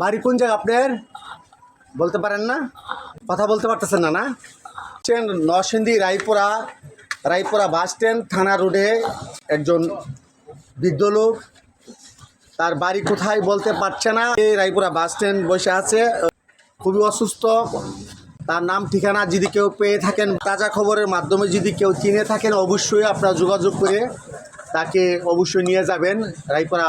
বাড়ি কোন জায়গা আপনার? বলতে পারেন না? কথা বলতে পারতেছেন না না? Train Narsingdi, Raipura Raipura bus stand, থানা রোডে একজন বৃদ্ধ লোক, তার বাড়ি কোথায় বলতে পারছে না। এই রায়পুরা বাস স্ট্যান্ড বসে আছে, খুবই অসুস্থ। তার নাম, ঠিকানা যদি কেউ পেয়ে থাকেন, তাজা খবরের মাধ্যমে যদি কেউ চিনে থাকেন, অবশ্যই আপনারা যোগাযোগ করে তাকে অবশ্যই নিয়ে যাবেন রায়পুরা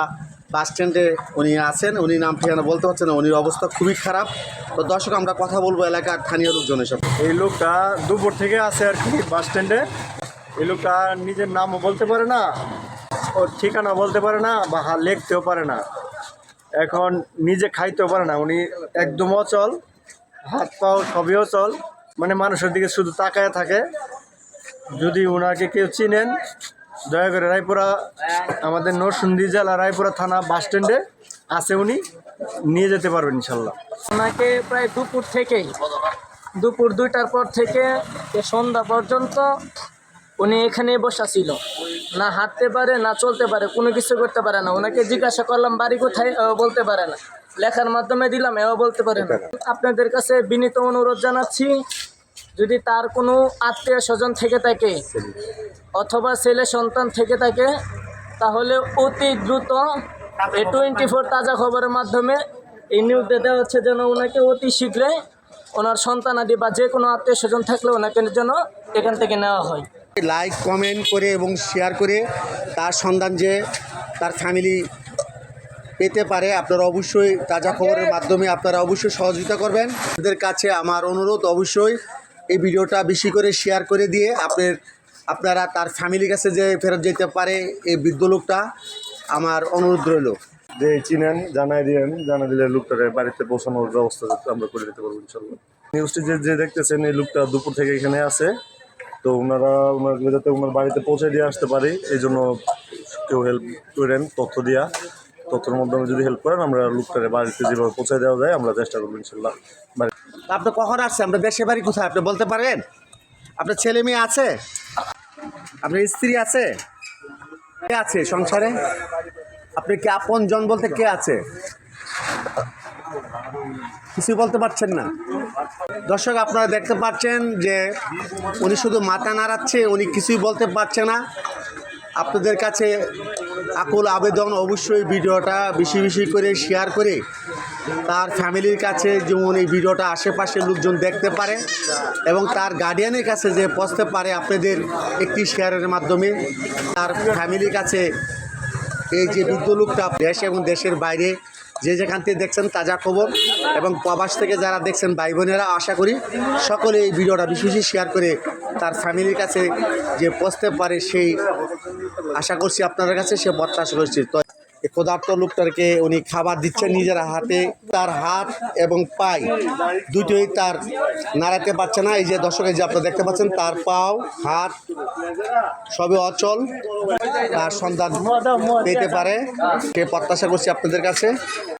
বাস স্ট্যান্ডে উনি আছেন, উনি নাম ঠিকানা বলতে পারছেন উনির অবস্থা খুবই খারাপ। তো দর্শক, আমরা কথা বলব এলাকার স্থানীয় লোকজনের সাথে এই লোকটা দুপুর থেকে আছে আর কি বাস স্ট্যান্ডে। এই লোকটা নিজের নামও বলতে পারে না, ওর ঠিকানা বলতে পারে না, বা হা- লিখতেও পারে না। এখন নিজে খাইতেও পারে না, উনি একদম অচল, হাত পাও সবই অচল। মানে মানুষের দিকে শুধু তাকায় থাকে। যদি ওনাকে কেউ চিনেন দয়া করে রায়পুরা, আমাদের নরসিংদী জেলা রায়পুরা থানা বাস স্ট্যান্ডে আছে উনি, নিয়ে যেতে পারবেন ইনশাল্লাহ। ওনাকে প্রায় দুপুর থেকেই, দুপুর দুইটার পর থেকে সন্ধ্যা পর্যন্ত উনি এখানে বসা ছিল। না হাঁটতে পারে, না চলতে পারে, কোনো কিছু করতে পারে না। ওনাকে জিজ্ঞাসা করলাম, বাড়ি কোথায়? বলতে পারে না। লেখার মাধ্যমে দিলাম, এও বলতে পারে না। আপনাদের কাছে বিনীত অনুরোধ জানাচ্ছি যদি তার কোনো আত্মীয় স্বজন থেকে থাকে অথবা ছেলে সন্তান থেকে থাকে, তাহলে অতি দ্রুত এ টোয়েন্টি ফোর তাজা খবরের মাধ্যমে এই নিউজ দেওয়া হচ্ছে যেন ওনাকে অতি শীঘ্রই ওনার সন্তানাদি বা যে কোনো আত্মীয় স্বজন থাকলে ওনাকে যেন এখান থেকে নেওয়া হয়। লাইক কমেন্ট করে এবং শেয়ার করে তার সন্ধান যে তার ফ্যামিলি পেতে পারে, আপনারা অবশ্যই তাজা খবরের মাধ্যমে আপনারা অবশ্যই সহযোগিতা করবেন। আপনাদের কাছে আমার অনুরোধ, অবশ্যই এই ভিডিওটা বেশি করে শেয়ার করে দিয়ে আপনার, আপনারা তার ফ্যামিলির কাছে যে ফেরত যেতে পারে এই বৃদ্ধ লোকটা, আমার অনুরোধ রইল। যে চিনেন, জানাই দিলেন জানা দিলে লোকটাকে বাড়িতে পৌঁছানোর ব্যবস্থা আমরা করে দিতে পারব ইনশাল্লাহ। নিউজটি যে যে দেখতেছেন, এই লোকটা দুপুর থেকে এখানে আছে। তো ওনারা ওনাকে যাতে ওনার বাড়িতে পৌঁছে দিয়ে আসতে পারি। এই জন্য কেউ হেল্প করেন, তথ্য দিয়া। তথ্যের মাধ্যমে যদি হেল্প করেন, আমরা লোকটাকে বাড়িতে যেভাবে পৌঁছে দেওয়া যায়, আমরা চেষ্টা করব ইনশাল্লাহ। আপনি কখন আসছে আপনার দেশের বাড়ি কোথায়? আপনি বলতে পারেন আপনার ছেলে মেয়ে আছে? আপনার স্ত্রী আছে? কে আছে সংসারে? আপনি কে আপন জন বলতে কে আছে? কিছু বলতে পারছেন না। দর্শক, আপনারা দেখতে পাচ্ছেন যে উনি শুধু মাথা নাড়াচ্ছে, উনি কিছুই বলতে পারছে না। আপনাদের কাছে আকুল আবেদন অবশ্যই ভিডিওটা বেশি বেশি করে শেয়ার করে তার ফ্যামিলির কাছে যেমন এই ভিডিওটা আশেপাশের লোকজন দেখতে পারে এবং তার গার্ডিয়ানের কাছে যে পৌঁছতে পারে আপনাদের একটি শেয়ারের মাধ্যমে, তার ফ্যামিলির কাছে এই যে বৃদ্ধ লোকটা দেশ এবং দেশের বাইরে যে যেখান থেকে দেখছেন তাজা খবর এবং প্রবাস থেকে যারা দেখছেন ভাই বোনেরা, আশা করি সকলে এই ভিডিওটা বেশি বেশি শেয়ার করে তার ফ্যামিলির কাছে যে পৌঁছতে পারে সেই, আশা করছি আপনাদের কাছে সে প্রত্যাশা করছি তো ক্ষুধার্ত লোকটাকে উনি খাবার দিচ্ছেন নিজের হাতে, তার হাত এবং পাই দুটোই তার নাড়াতে পারছে না। এই যে দর্শকের যে আপনারা দেখতে পাচ্ছেন, তার পাও, হাত সবই অচল। তার সন্ধান পেতে পারে। সে প্রত্যাশা করছি আপনাদের কাছে?